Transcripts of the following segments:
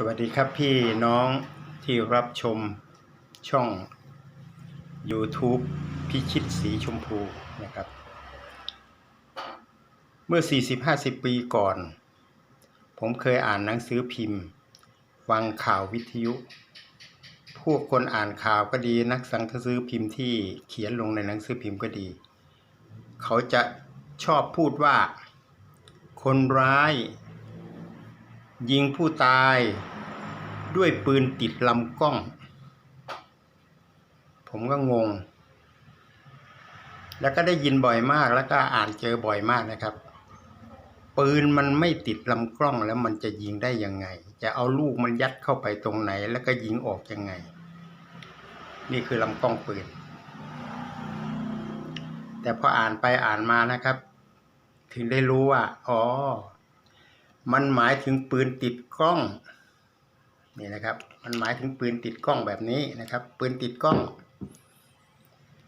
สวัสดีครับพี่น้องที่รับชมช่อง YouTube พิชิตสีชมพูนะครับ เมื่อ 40-50 ปีก่อน ผมเคยอ่านหนังสือพิมพ์ฟังข่าววิทยุ พวกคนอ่านข่าวก็ดีนักสั่งซื้อพิมพ์ที่เขียนลงในหนังสือพิมพ์ก็ดี เขาจะชอบพูดว่า คนร้าย ยิงผู้ตายด้วยปืนติดลำกล้อง ผมก็งง แล้วก็ได้ยินบ่อยมากแล้วก็อ่านเจอบ่อยมากนะครับ ปืนมันไม่ติดลำกล้องแล้วมันจะยิงได้ยังไง จะเอาลูกมันยัดเข้าไปตรงไหน แล้วก็ยิงออกยังไง นี่คือลำกล้องปืน แต่พออ่านไปอ่านมานะครับ ถึงได้รู้ว่าอ๋อ มันหมายถึงปืนติดกล้องนี่นะครับ มันหมายถึงปืนติดกล้องแบบนี้นะครับ ปืนติดกล้อง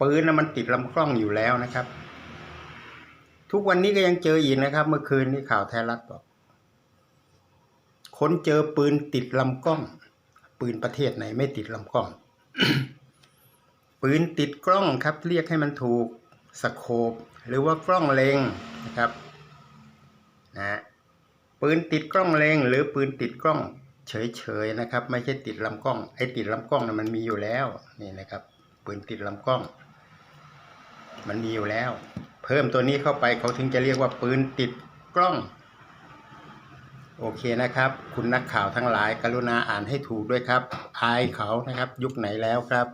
ปืนนะมันติดลำกล้องอยู่แล้วนะครับ ทุกวันนี้ก็ยังเจออีกนะครับ เมื่อคืนนี้ข่าวไทยรัฐบอกคนเจอปืนติดลำกล้อง ปืนประเทศไหนไม่ติดลำกล้อง ปืนติดกล้องครับ เรียกให้มันถูกสโคปหรือว่ากล้องเล็งนะครับ นะ ปืนติดกล้องเลงหรือปืนติดกล้องเฉยๆนะครับ ไม่ใช่ติดลำกล้อง ไอ้ติดลำกล้องนะมันมีอยู่แล้วนี่นะครับปืนติดลำกล้อง มันมีอยู่แล้ว เพิ่มตัวนี้เข้าไปเขาถึงจะเรียกว่าปืนติดกล้อง โอเคนะครับ คุณนักข่าวทั้งหลาย กรุณาอ่านให้ถูกด้วยครับ อายเขานะครับ ยุคไหนแล้วครับ